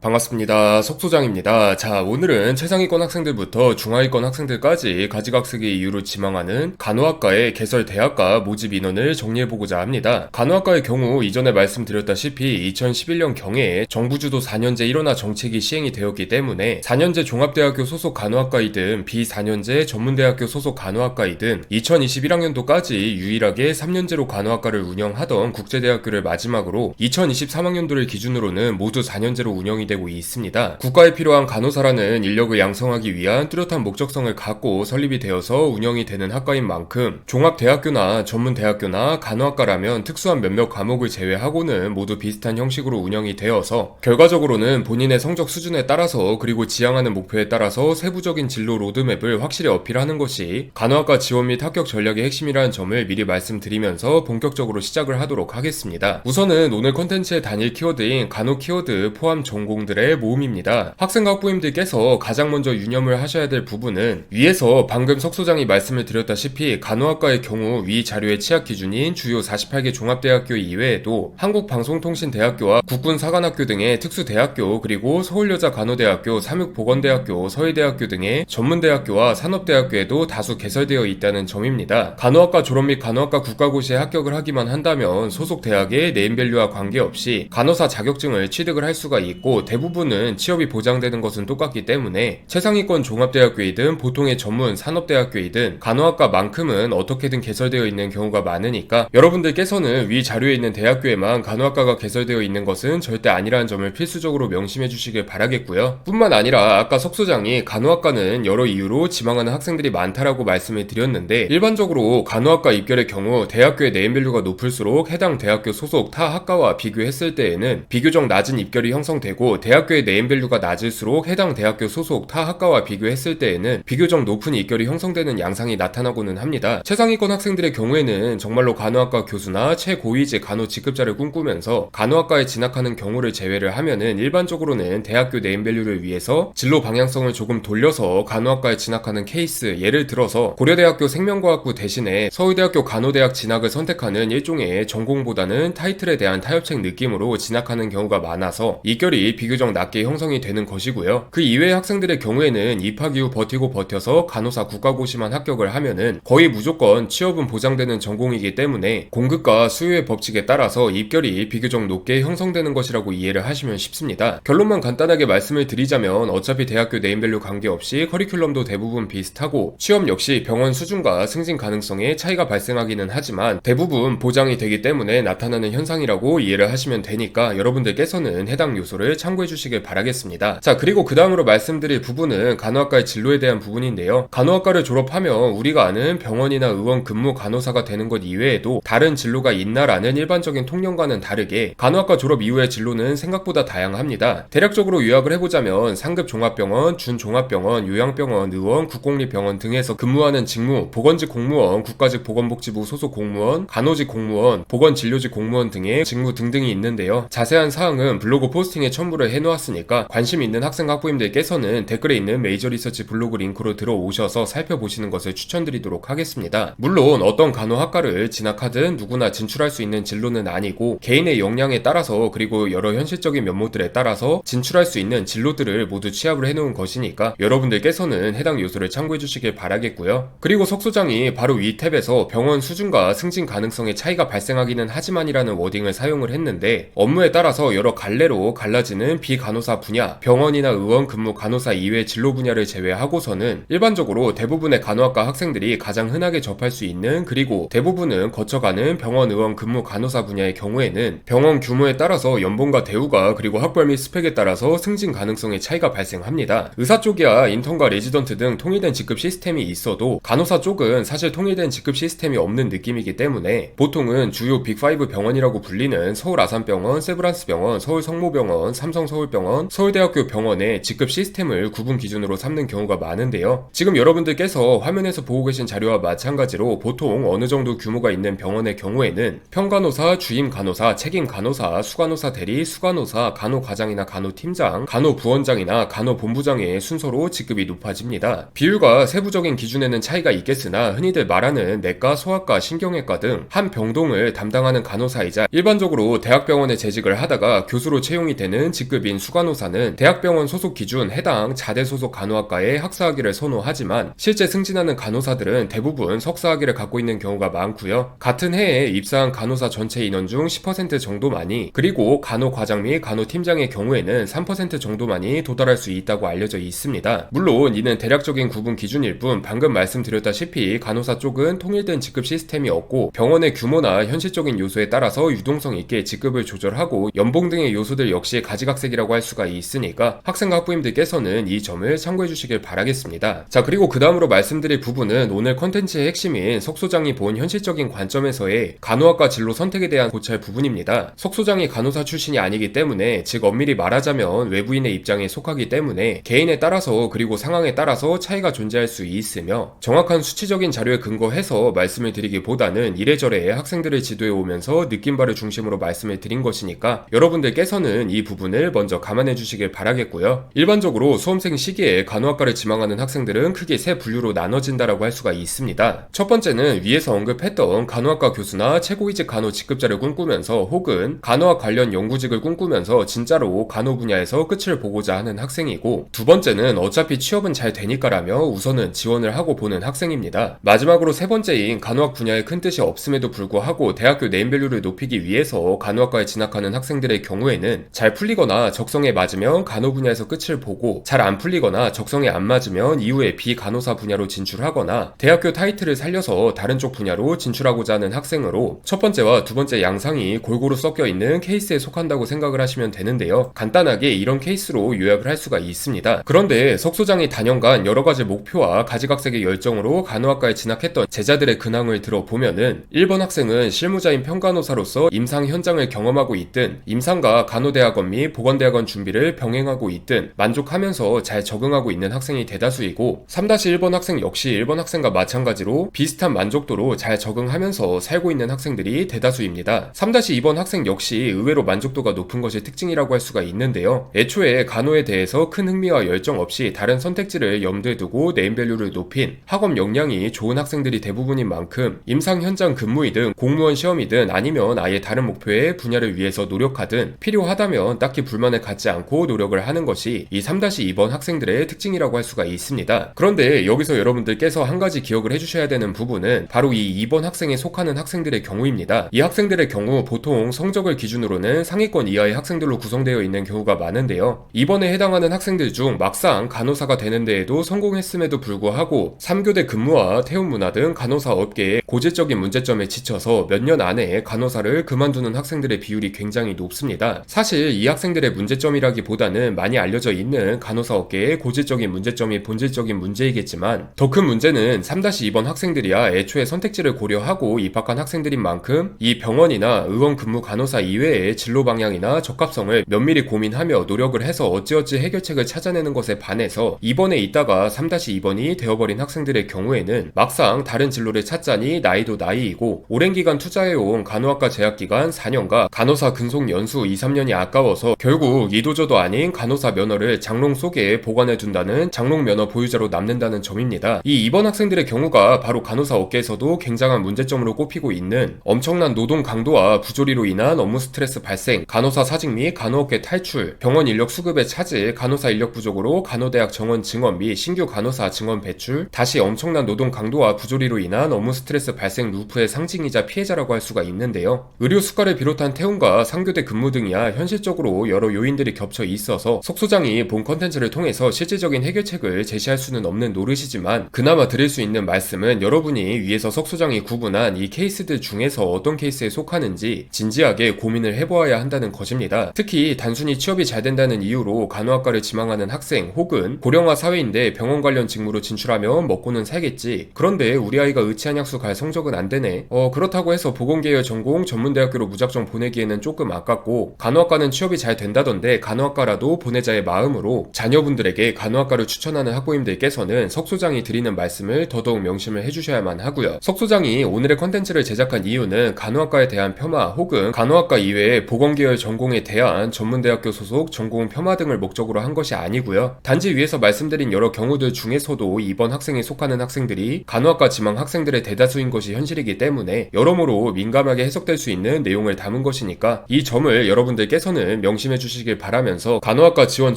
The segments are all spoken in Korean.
반갑습니다. 석소장입니다. 자, 오늘은 최상위권 학생들부터 중하위권 학생들까지 가지각색의 이유로 지망하는 간호학과의 개설 대학과 모집 인원을 정리해보고자 합니다. 간호학과의 경우 이전에 말씀드렸다시피 2011년 경해에 정부주도 4년제 일원화 정책이 시행이 되었기 때문에 4년제 종합대학교 소속 간호학과이든 비4년제 전문대학교 소속 간호학과이든 2021학년도까지 유일하게 3년제로 간호학과를 운영하던 국제대학교를 마지막으로 2023학년도를 기준으로는 모두 4년제로 운영이 되고 있습니다. 국가에 필요한 간호사라는 인력을 양성하기 위한 뚜렷한 목적성을 갖고 설립이 되어서 운영이 되는 학과인 만큼 종합대학교나 전문대학교나 간호학과라면 특수한 몇몇 과목을 제외하고는 모두 비슷한 형식으로 운영이 되어서 결과적으로는 본인의 성적 수준에 따라서 그리고 지향하는 목표에 따라서 세부적인 진로 로드맵을 확실히 어필하는 것이 간호학과 지원 및 합격 전략의 핵심이라는 점을 미리 말씀드리면서 본격적으로 시작을 하도록 하겠습니다. 우선은 오늘 콘텐츠의 단일 키워드인 간호 키워드 포함 전공 전공들의 모음입니다. 학생과 학부님들께서 가장 먼저 유념을 하셔야 될 부분은 위에서 방금 석 소장이 말씀을 드렸다시피 간호학과의 경우 위 자료의 취약 기준인 주요 48개 종합대학교 이외에도 한국방송통신대학교와 국군사관학교 등의 특수대학교 그리고 서울여자간호대학교, 삼육보건대학교, 서해대학교 등의 전문대학교와 산업대학교에도 다수 개설되어 있다는 점입니다. 간호학과 졸업 및 간호학과 국가고시에 합격을 하기만 한다면 소속 대학의 네임밸류와 관계없이 간호사 자격증을 취득을 할 수가 있고 대부분은 취업이 보장되는 것은 똑같기 때문에 최상위권 종합대학교이든 보통의 전문 산업대학교이든 간호학과만큼은 어떻게든 개설되어 있는 경우가 많으니까 여러분들께서는 위 자료에 있는 대학교에만 간호학과가 개설되어 있는 것은 절대 아니라는 점을 필수적으로 명심해 주시길 바라겠고요. 뿐만 아니라 아까 석 소장이 간호학과는 여러 이유로 지망하는 학생들이 많다라고 말씀을 드렸는데 일반적으로 간호학과 입결의 경우 대학교의 네임 밸류가 높을수록 해당 대학교 소속 타 학과와 비교했을 때에는 비교적 낮은 입결이 형성되고 대학교의 네임밸류가 낮을수록 해당 대학교 소속 타 학과와 비교했을 때에는 비교적 높은 입결이 형성되는 양상이 나타나고는 합니다. 최상위권 학생들의 경우에는 정말로 간호학과 교수나 최고위직 간호 직급자를 꿈꾸면서 간호학과에 진학하는 경우를 제외를 하면은 일반적으로는 대학교 네임밸류를 위해서 진로 방향성을 조금 돌려서 간호학과에 진학하는 케이스 예를 들어서 고려대학교 생명과학부 대신에 서울대학교 간호대학 진학을 선택하는 일종의 전공보다는 타이틀에 대한 타협책 느낌으로 진학하는 경우가 많아서 입결이 비교 비교적 낮게 형성이 되는 것이고요. 그 이외의 학생들의 경우에는 입학 이후 버티고 버텨서 간호사 국가고시만 합격을 하면은 거의 무조건 취업은 보장되는 전공이기 때문에 공급과 수요의 법칙에 따라서 입결이 비교적 높게 형성되는 것이라고 이해를 하시면 쉽습니다. 결론만 간단하게 말씀을 드리자면 어차피 대학교 네임밸류 관계없이 커리큘럼도 대부분 비슷하고 취업 역시 병원 수준과 승진 가능성에 차이가 발생하기는 하지만 대부분 보장이 되기 때문에 나타나는 현상이라고 이해를 하시면 되니까 여러분들께서는 해당 요소를 참고 참고해 주시길 바라겠습니다. 자, 그리고 그 다음으로 말씀드릴 부분은 간호학과의 진로에 대한 부분인데요. 간호학과를 졸업하면 우리가 아는 병원이나 의원 근무 간호사가 되는 것 이외에도 다른 진로가 있나라는 일반적인 통념과는 다르게 간호학과 졸업 이후의 진로는 생각보다 다양합니다. 대략적으로 요약을 해보자면 상급 종합병원, 준 종합병원, 요양병원, 의원, 국공립병원 등에서 근무하는 직무, 보건직 공무원, 국가직 보건복지부 소속 공무원, 간호직 공무원, 보건진료직 공무원 등의 직무 등등이 있는데요. 자세한 사항은 블로그 포스팅에 첨부를 해놓았으니까 관심 있는 학생 학부님들께서는 댓글에 있는 메이저 리서치 블로그 링크로 들어오셔서 살펴보시는 것을 추천드리도록 하겠습니다. 물론 어떤 간호학과를 진학하든 누구나 진출할 수 있는 진로는 아니고 개인의 역량에 따라서 그리고 여러 현실적인 면모들에 따라서 진출할 수 있는 진로들을 모두 취합을 해놓은 것이니까 여러분들께서는 해당 요소를 참고해 주시길 바라겠고요. 그리고 석소장이 바로 위 탭에서 병원 수준과 승진 가능성의 차이가 발생하기는 하지만이라는 워딩을 사용을 했는데 업무에 따라서 여러 갈래로 갈라지는 비간호사 분야, 병원이나 의원 근무 간호사 이외 진로 분야를 제외하고서는 일반적으로 대부분의 간호학과 학생들이 가장 흔하게 접할 수 있는 그리고 대부분은 거쳐가는 병원 의원 근무 간호사 분야의 경우에는 병원 규모에 따라서 연봉과 대우가 그리고 학벌 및 스펙에 따라서 승진 가능성의 차이가 발생합니다. 의사 쪽이야 인턴과 레지던트 등 통일된 직급 시스템이 있어도 간호사 쪽은 사실 통일된 직급 시스템이 없는 느낌이기 때문에 보통은 주요 빅5 병원이라고 불리는 서울 아산병원, 세브란스병원, 서울 성모병원, 삼성 서울병원, 서울대학교 병원의 직급 시스템을 구분 기준으로 삼는 경우가 많은데요. 지금 여러분들께서 화면에서 보고 계신 자료와 마찬가지로 보통 어느 정도 규모가 있는 병원의 경우에는 평간호사, 주임 간호사, 책임 간호사, 수간호사 대리, 수간호사, 간호과장이나 간호팀장, 간호부원장이나 간호본부장의 순서로 직급이 높아집니다. 비율과 세부적인 기준에는 차이가 있겠으나 흔히들 말하는 내과, 소아과, 신경외과 등 한 병동을 담당하는 간호사이자 일반적으로 대학병원에 재직을 하다가 교수로 채용이 되는 직급 직급인 수간호사는 대학병원 소속 기준 해당 자대 소속 간호학과에 학사학위를 선호하지만 실제 승진하는 간호사들은 대부분 석사학위를 갖고 있는 경우가 많고요. 같은 해에 입사한 간호사 전체 인원 중 10% 정도만이 그리고 간호과장 및 간호팀장의 경우에는 3% 정도만이 도달할 수 있다고 알려져 있습니다. 물론 이는 대략적인 구분 기준일 뿐 방금 말씀드렸다시피 간호사 쪽은 통일된 직급 시스템이 없고 병원의 규모나 현실적인 요소에 따라서 유동성 있게 직급을 조절하고 연봉 등의 요소들 역시 가지각 색이라고 할 수가 있으니까 학생과 학부님들께서는 이 점을 참고해 주시길 바라겠습니다. 자 그리고 그 다음으로 말씀드릴 부분은 오늘 컨텐츠의 핵심인 석 소장이 본 현실적인 관점에서의 간호학과 진로 선택에 대한 고찰 부분입니다. 석 소장이 간호사 출신이 아니기 때문에 즉 엄밀히 말하자면 외부인의 입장에 속하기 때문에 개인에 따라서 그리고 상황에 따라서 차이가 존재할 수 있으며 정확한 수치적인 자료에 근거해서 말씀을 드리기보다는 이래저래 학생들을 지도해 오면서 느낀 바를 중심으로 말씀을 드린 것이니까 여러분들께서는 이 부분을 먼저 감안해 주시길 바라겠고요. 일반적으로 수험생 시기에 간호학과를 지망하는 학생들은 크게 세 분류로 나눠진다라고 할 수가 있습니다. 첫 번째는 위에서 언급했던 간호학과 교수나 최고위직 간호 직급자를 꿈꾸면서 혹은 간호학 관련 연구직을 꿈꾸면서 진짜로 간호 분야에서 끝을 보고자 하는 학생이고 두 번째는 어차피 취업은 잘 되니까라며 우선은 지원을 하고 보는 학생입니다. 마지막으로 세 번째인 간호학 분야에 큰 뜻이 없음에도 불구하고 대학교 네임밸류를 높이기 위해서 간호학과에 진학하는 학생들의 경우에는 잘 풀리거나 적성에 맞으면 간호 분야에서 끝을 보고 잘 안 풀리거나 적성에 안 맞으면 이후에 비간호사 분야로 진출하거나 대학교 타이틀을 살려서 다른 쪽 분야로 진출하고자 하는 학생으로 첫 번째와 두 번째 양상이 골고루 섞여 있는 케이스에 속한다고 생각을 하시면 되는데요. 간단하게 이런 케이스로 요약을 할 수가 있습니다. 그런데 석 소장이 단연간 여러 가지 목표와 가지각색의 열정으로 간호학과에 진학했던 제자들의 근황을 들어보면은 1번 학생은 실무자인 평간호사로서 임상 현장을 경험하고 있든 임상과 간호대학원 및 보건 대학원 준비를 병행하고 있든 만족하면서 잘 적응하고 있는 학생이 대다수이고 3-1번 학생 역시 1번 학생과 마찬가지로 비슷한 만족도로 잘 적응하면서 살고 있는 학생들이 대다수입니다. 3-2번 학생 역시 의외로 만족도가 높은 것이 특징이라고 할 수가 있는데요. 애초에 간호에 대해서 큰 흥미와 열정 없이 다른 선택지를 염두에 두고 네임밸류를 높인 학업 역량이 좋은 학생들이 대부분인 만큼 임상 현장 근무이든 공무원 시험이든 아니면 아예 다른 목표의 분야를 위해서 노력하든 필요하다면 딱히 불 만을 갖지 않고 노력을 하는 것이 이 3-2번 학생들의 특징이라고 할 수가 있습니다. 그런데 여기서 여러분들께서 한 가지 기억을 해주셔야 되는 부분은 바로 이 2번 학생에 속하는 학생들의 경우입니다. 이 학생들의 경우 보통 성적을 기준으로는 상위권 이하의 학생들로 구성되어 있는 경우가 많은데요. 이번에 해당하는 학생들 중 막상 간호사가 되는 데에도 성공했음에도 불구하고 3교대 근무와 태움 문화 등 간호사 업계에 고질적인 문제점에 지쳐서 몇 년 안에 간호사를 그만두는 학생들의 비율이 굉장히 높습니다. 사실 이 학생들의 문제점이라기보다는 많이 알려져 있는 간호사 업계의 고질적인 문제점이 본질적인 문제이겠지만 더 큰 문제는 3-2번 학생들이야 애초에 선택지를 고려하고 입학한 학생들인 만큼 이 병원이나 의원 근무 간호사 이외의 진로 방향이나 적합성을 면밀히 고민하며 노력을 해서 어찌어찌 해결책을 찾아내는 것에 반해서 이번에 있다가 3-2번이 되어버린 학생들의 경우에는 막상 다른 진로를 찾자니 나이도 나이이고 오랜 기간 투자해온 간호학과 재학 기간 4년과 간호사 근속 연수 2, 3년이 아까워서 결국 이도저도 아닌 간호사 면허를 장롱 속에 보관해 둔다는 장롱 면허 보유자로 남는다는 점입니다. 이 이번 학생들의 경우가 바로 간호사 업계에서도 굉장한 문제점으로 꼽히고 있는 엄청난 노동 강도와 부조리로 인한 업무 스트레스 발생, 간호사 사직 및 간호업계 탈출, 병원 인력 수급의 차질, 간호사 인력 부족으로 간호대학 정원 증원 및 신규 간호사 증원 배출, 다시 엄청난 노동 강도와 부조리로 인한 업무 스트레스 발생 루프의 상징이자 피해자라고 할 수가 있는데요. 의료 수가를 비롯한 태움과 상교대 근무 등이야 현실적으로 여러 요인들이 겹쳐 있어서 속 소장이 본 컨텐츠를 통해서 실질적인 해결책을 제시할 수는 없는 노릇이지만 그나마 드릴 수 있는 말씀은 여러분이 위에서 석 소장이 구분한 이 케이스들 중에서 어떤 케이스에 속하는지 진지하게 고민을 해보아야 한다는 것입니다. 특히 단순히 취업이 잘 된다는 이유로 간호학과를 지망하는 학생 혹은 고령화 사회인데 병원 관련 직무로 진출하면 먹고는 살겠지. 그런데 우리 아이가 의치한 약수 갈 성적은 안 되네. 어 그렇다고 해서 보건계열 전공 전문대학교로 무작정 보내기에는 조금 아깝고 간호학과는 취업이 잘 된다던데 간호학과라도 보내자의 마음으로 자녀분들에게 간호학과를 추천하는 학부님들께서는 석소장이 드리는 말씀을 더더욱 명심을 해주셔야만 하고요. 석소장이 오늘의 컨텐츠를 제작한 이유는 간호학과에 대한 폄하 혹은 간호학과 이외에 보건계열 전공에 대한 전문대학교 소속 전공 폄하 등을 목적으로 한 것이 아니고요. 단지 위에서 말씀드린 여러 경우들 중에서도 이번 학생에 속하는 학생들이 간호학과 지망 학생들의 대다수인 것이 현실이기 때문에 여러모로 민감하게 해석될 수 있는 내용을 담은 것이니까 이 점을 여러분들께서는 명심해 주시길 바라면서 간호학과 지원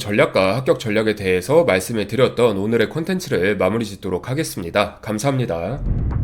전략과 합격 전략에 대해서 말씀을 드렸던 오늘의 콘텐츠를 마무리 짓도록 하겠습니다. 감사합니다.